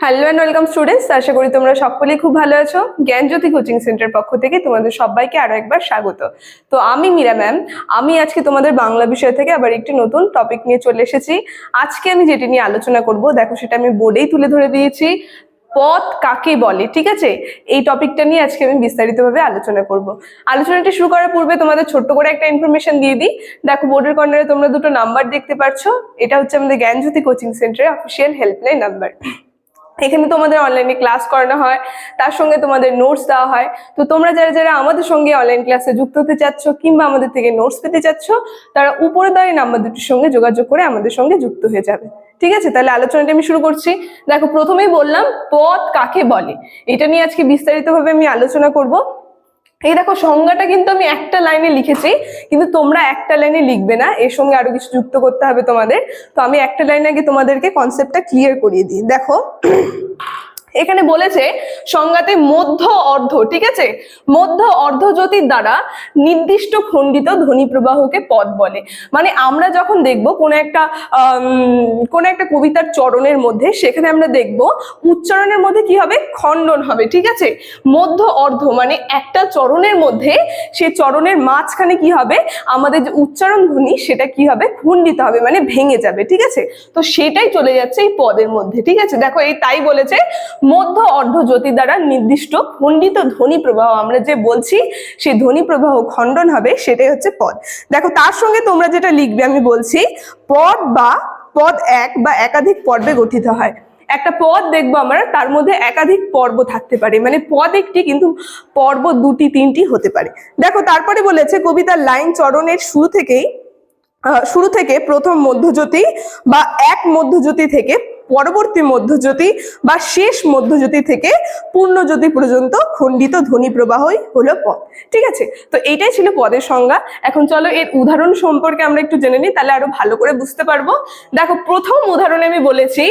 Hello and welcome students আশা করি তোমরা সকলেই খুব ভালো আছো। জ্ঞানজ্যোতি কোচিং সেন্টার পক্ষ থেকে তোমাদের সবাইকে আরও একবার স্বাগত। তো আমি মীরা ম্যাম। আমি আজকে তোমাদের বাংলা বিষয় থেকে আবার একটি নতুন টপিক নিয়ে চলে এসেছি। আজকে আমি যেটি নিয়ে আলোচনা করব, দেখো সেটা আমি বোর্ডেই তুলে ধরে দিয়েছি। পথ কাকে বলে, ঠিক আছে? এই টপিকটা নিয়ে আজকে আমি বিস্তারিতভাবে আলোচনা করব। আলোচনাটি শুরু করার পূর্বে তোমাদের ছোট্ট করে একটা ইনফরমেশন দিয়ে দিই। দেখো বোর্ডের কর্নারে তোমরা দুটো নাম্বার দেখতে পাচ্ছ এটা হচ্ছে আমাদের জ্ঞানজ্যোতি কোচিং সেন্টারের অফিসিয়াল হেল্পলাইন নাম্বার এখানে তোমাদের অনলাইনে ক্লাস করানো হয়, তার সঙ্গে তোমাদের নোটস দেওয়া হয়। তো তোমরা যারা যারা আমাদের সঙ্গে অনলাইন ক্লাসে যুক্ত হতে চাচ্ছ কিংবা আমাদের থেকে নোটস পেতে চাচ্ছ, তারা উপরে দাঁড়িয়ে নাম্বার দুটির সঙ্গে যোগাযোগ করে আমাদের সঙ্গে যুক্ত হয়ে যাবে। ঠিক আছে? তাহলে আলোচনাটা আমি শুরু করছি। দেখো, প্রথমেই বললাম পথ কাকে বলে? এটা নিয়ে আজকে বিস্তারিতভাবে আমি আলোচনা করব। এই দেখো, সংজ্ঞাটা কিন্তু আমি একটা লাইনে লিখেছি, কিন্তু তোমরা একটা লাইনে লিখবে না, এর সঙ্গে আরও কিছু যুক্ত করতে হবে তোমাদের। তো আমি একটা লাইনে আগে তোমাদেরকে কনসেপ্টটা ক্লিয়ার করিয়ে দিই। দেখো এখানে বলেছে সংজ্ঞাতে মধ্য অর্ধ, ঠিক আছে? মধ্য অর্ধজ্যোতির দ্বারা নির্দিষ্ট খণ্ডিত ধ্বনি প্রবাহকে পদ বলে। মানে আমরা যখন দেখব কোন একটা কোন একটা কবিতার চরণের মধ্যে, সেখানে আমরা দেখব উচ্চারণের মধ্যে কি হবে? খণ্ডন হবে, ঠিক আছে? মধ্য অর্ধ মানে একটা চরণের মধ্যে, সে চরণের মাঝখানে কি হবে? আমাদের যে উচ্চারণ ধ্বনি, সেটা কি হবে? খণ্ডিত হবে মানে ভেঙে যাবে, ঠিক আছে? তো সেটাই চলে যাচ্ছে এই পদের মধ্যে, ঠিক আছে? দেখো এই তাই বলেছে মধ্য অর্ধ জ্যোতি দ্বারা নির্দিষ্ট খণ্ডিত ধ্বনি প্রবাহ আমরা যে বলছি, সেই ধ্বনি প্রবাহ খণ্ডন হবে সেটাই হচ্ছে পদ। দেখো, তার সঙ্গে তোমরা যেটা লিখবে, আমি বলছি পদ বা পদ এক বা একাধিক পর্বে গঠিত হয়। একটা পদ দেখব আমরা, তার মধ্যে একাধিক পর্ব থাকতে পারে। মানে পদ একটি কিন্তু পর্ব দুটি, তিনটি হতে পারে। দেখো, তারপরে বলেছে কবিতার লাইন চরণের শুরু থেকেই শুরু থেকে প্রথম মধ্যজ্যোতি বা এক মধ্যজ্যোতি থেকে পরবর্তী মধ্যজ্যোতি বা শেষ মধ্যজ্যোতি থেকে পূর্ণজ্যোতি পর্যন্ত খণ্ডিত ধ্বনি প্রবাহই হলো পদ ঠিক আছে? তো এইটাই ছিল পদের সংজ্ঞা। এখন চলো এর উদাহরণ সম্পর্কে আমরা একটু জেনে নিই, তাহলে আরও ভালো করে বুঝতে পারব। দেখো, প্রথম উদাহরণে আমি বলেছি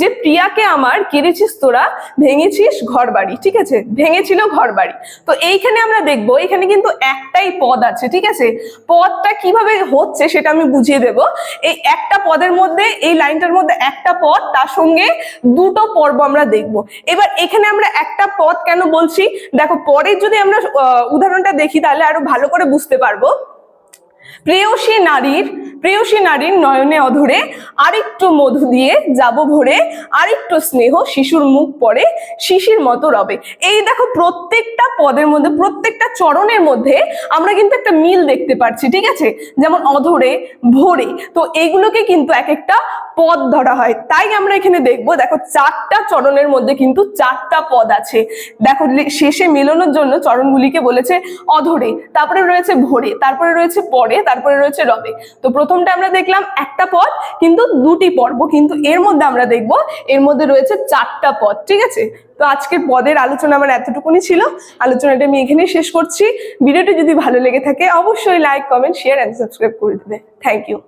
যে প্রিয়াকে আমার কেড়েছিস তোরা, ভেঙেছিস ঘর বাড়ি ঠিক আছে? ভেঙেছিল ঘর বাড়ি তো এইখানে আমরা দেখব, এখানে কিন্তু একটাই পদ আছে। ঠিক আছে? পদটা কীভাবে হচ্ছে সেটা আমি বুঝিয়ে দেব। এই একটা পদের মধ্যে, এই লাইনটার মধ্যে একটা পদ তার সঙ্গে দুটো পর্ব আমরা দেখব। এবার এখানে আমরা একটা পথ কেন বলছি? দেখো, পরে যদি আমরা উদাহরণটা দেখি তাহলে আরও ভালো করে বুঝতে পারব। প্রেয়সী নারীর প্রেয়সী নারীর নয়নে অধরে আরেকটু মধু দিয়ে যাব ভরে, আরেকটু স্নেহ শিশুর মুখ পড়ে শিশির মতো রবে। এই দেখো প্রত্যেকটা পদের মধ্যে, প্রত্যেকটা চরণের মধ্যে আমরা কিন্তু একটা মিল দেখতে পাচ্ছি ঠিক আছে? যেমন অধরে, ভোরে। তো এইগুলোকে কিন্তু এক একটা পদ ধরা হয়। তাই আমরা এখানে দেখব, দেখো চারটা চরণের মধ্যে কিন্তু চারটা পদ আছে। দেখো শেষে মেলানোর জন্য চরণগুলিকে বলেছে অধরে, তারপরে রয়েছে ভোরে, তারপরে রয়েছে পরে, তারপরে রয়েছে রবে। তো প্রথমটা আমরা দেখলাম একটা পথ কিন্তু দুটি পর্ব। কিন্তু এর মধ্যে আমরা দেখব, এর মধ্যে রয়েছে চারটা পথ ঠিক আছে? তো আজকের পদের আলোচনা আমার এতটুকুনি ছিল। আলোচনাটা আমি এখানেই শেষ করছি। ভিডিওটি যদি ভালো লেগে থাকে, অবশ্যই like comment share and subscribe করে দেবে। Thank you